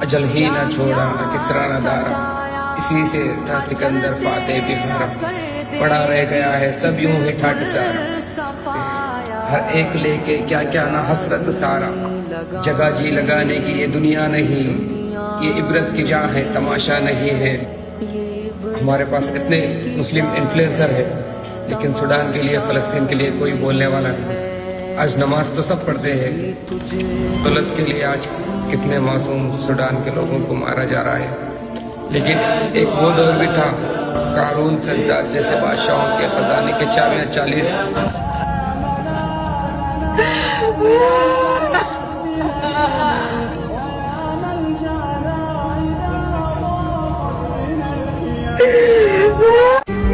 अजल ही न छोड़ा, न किसरा न दारा। इसी से था सिकंदर फाते बिहारा। पड़ा रह गया है सब यूँ ही ठाट सारा। ہر ایک لے کے کیا کیا نہ حسرت سارا۔ جگہ جی لگانے کی یہ دنیا نہیں۔ یہ عبرت کی جاں ہے، تماشا نہیں ہے۔ ہمارے پاس اتنے مسلم انفلینسر ہے لیکن سوڈان کے لیے، فلسطین کے لیے کوئی بولنے والا نہیں۔ آج نماز تو سب پڑھتے ہیں۔ دولت کے لیے آج کتنے معصوم سوڈان کے لوگوں کو مارا جا رہا ہے۔ لیکن ایک وہ دور بھی تھا، قارون سجاد جیسے بادشاہوں کے خزانے کے چاویاں چالیس۔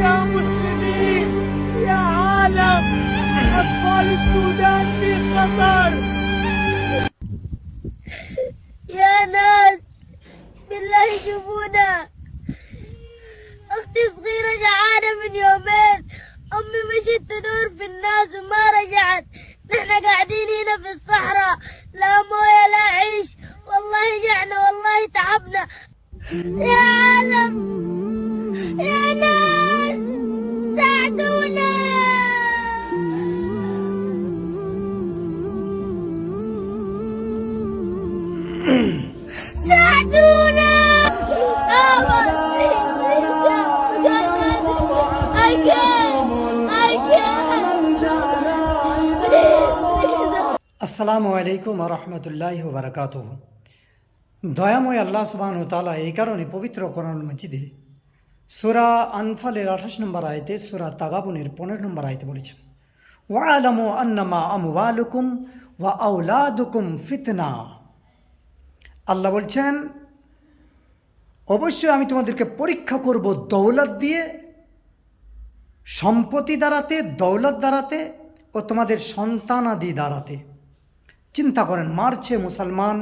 يا مسلمين يا عالم أطفال السودان في خطر يا ناس بالله شوفونا. أختي صغيرة جعانة من يومين أمي مشيت تدور في الناس وما رجعت. نحن قاعدين هنا في الصحراء. لا موية لا عيش. والله جعنا والله تعبنا. يا عالم يا ناس ساعدونا. আসসালামু আলাইকুম রহমতুল্লাহ বারকাত দয়াময় আল্লাহ সুবাহ তালা এই কারণে পবিত্র কোরআন মজিদে সুরা আনফালের আঠাশ নম্বর আয়তে সুরা তাগাবুনের পনেরো নম্বর আয়তে বলেছেন ওয়া আন্নামা আমওয়ালুকুম ওয়া আউলাদুকুম ফিতনা। আল্লাহ বলছেন, অবশ্যই আমি তোমাদেরকে পরীক্ষা করব দৌলত দিয়ে, সম্পত্তি দ্বারাতে, দৌলত দ্বারাতে ও তোমাদের সন্তানাদি দ্বারাতে। চিন্তা করেন, মারছে মুসলমান,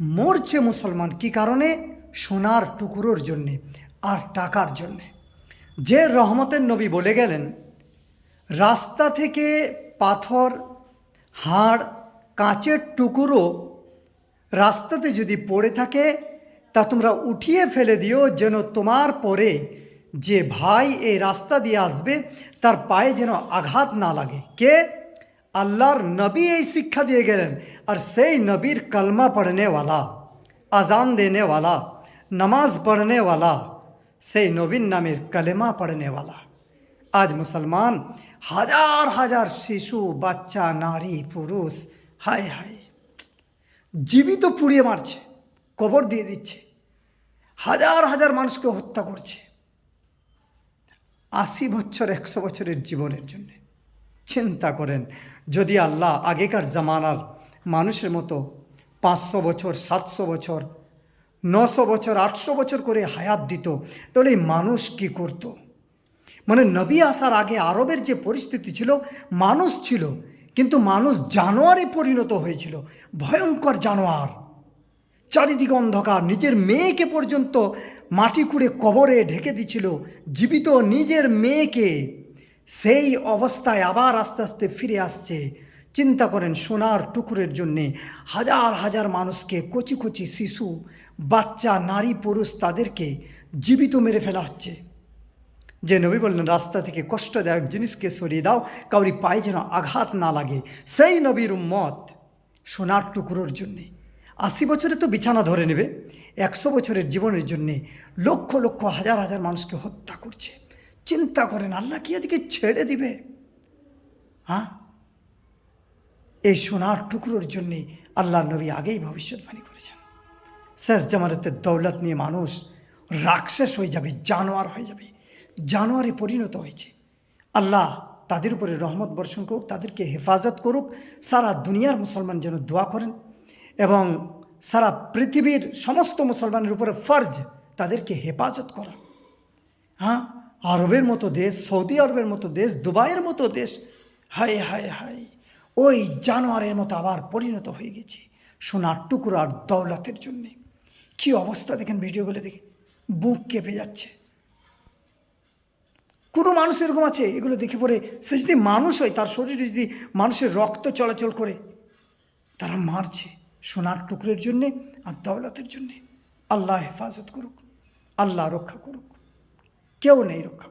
মরছে মুসলমান কি কারণে? সোনার টুকরোর জন্যে আর টাকার জন্যে। যে রহমতের নবী বলে গেলেন, রাস্তা থেকে পাথর, হাড়, কাঁচের টুকরো রাস্তাতে যদি পড়ে থাকে, তা তোমরা উঠিয়ে ফেলে দিও যেন তোমার পরে যে ভাই এই রাস্তা দিয়ে আসবে, তার পায়ে যেন আঘাত না লাগে। কে? আল্লাহর নবী এই শিক্ষা দিয়ে গেলেন, আর সেই নবীর কলমা পড়নেওয়ালা, আজান দেনেওয়ালা, নামাজ পড়নেওয়ালা, সেই নবীন নামের কলেমা পড়নেওয়ালা। আজ মুসলমান হাজার হাজার শিশু, বাচ্চা, নারী, পুরুষ, হায় হায়, জীবিত পুড়িয়ে মারছে, কবর দিয়ে দিচ্ছে, হাজার হাজার মানুষকে হত্যা করছে। আশি বছর, একশো বছরের জীবনের জন্যে। চিন্তা করেন, যদি আল্লাহ আগেকার জামানার মানুষের মতো পাঁচশো বছর, সাতশো বছর, নশো বছর, আটশো বছর করে হায়াত দিত, তাহলে মানুষ কি করত? মানে নবী আসার আগে আরবের যে পরিস্থিতি ছিল, মানুষ ছিল, কিন্তু মানুষ জানোয়ারে পরিণত হয়েছিল, ভয়ঙ্কর জানোয়ার। চারিদিকে অন্ধকার, নিজের মেয়েকে পর্যন্ত মাটি খুঁড়ে কবরে ঢেকে দিছিল, জীবিত নিজের মেয়েকে। সেই অবস্থায় আবার আস্তে আস্তে ফিরে আসছে। চিন্তা করেন সোনার টুকুরের জন্যে হাজার হাজার মানুষকে, কচি কচি শিশু, বাচ্চা, নারী, পুরুষ তাদেরকে জীবিত মেরে ফেলা হচ্ছে। যে নবী বললেন, রাস্তা থেকে কষ্টদায়ক জিনিসকে সরিয়ে দাও, কাউরি পায়ে যেন আঘাত না লাগে। সেই নবীর মত সোনার টুকরোর জন্যে। আশি বছরে তো বিছানা ধরে নেবে, একশো বছরের জীবনের জন্যে লক্ষ লক্ষ হাজার হাজার মানুষকে হত্যা করছে। চিন্তা করেন, আল্লাহ কি এদিকে ছেড়ে দিবে? হ্যাঁ? এই সোনার টুকরোর জন্যে আল্লাহ নবী আগেই ভবিষ্যৎবাণী করেছেন। শেষ জামানতের দৌলত নিয়ে মানুষ রাক্ষস হয়ে যাবে, জানোয়ার হয়ে যাবে। জানোয়ারে পরিণত হয়েছে। আল্লাহ তাদের উপরে রহমত বর্ষণ করুক, তাদেরকে হেফাজত করুক, সারা দুনিয়ার মুসলমান যেন দোয়া করেন এবং সারা পৃথিবীর সমস্ত মুসলমানের উপরে ফর্জ তাদেরকে হেফাজত করা। হ্যাঁ? আরবের মতো দেশ, সৌদি আরবের মতো দেশ, দুবাইয়ের মতো দেশ, হায় হায় হায়, ওই জানোয়ারের মতো আবার পরিণত হয়ে গেছে সোনার টুকরো আর দৌলতের জন্যে। কী অবস্থা দেখেন ভিডিওগুলো দেখে, বুক কেঁপে যাচ্ছে। কোনো মানুষ এরকম আছে? এগুলো দেখে পরে সে যদি মানুষ হয়, তার শরীরে যদি মানুষের রক্ত চলাচল করে, তারা মারছে সোনার টুকরের জন্যে আর দৌলতের জন্যে। আল্লাহ হেফাজত করুক, আল্লাহ রক্ষা করুক। কেউ নেই রক্ষা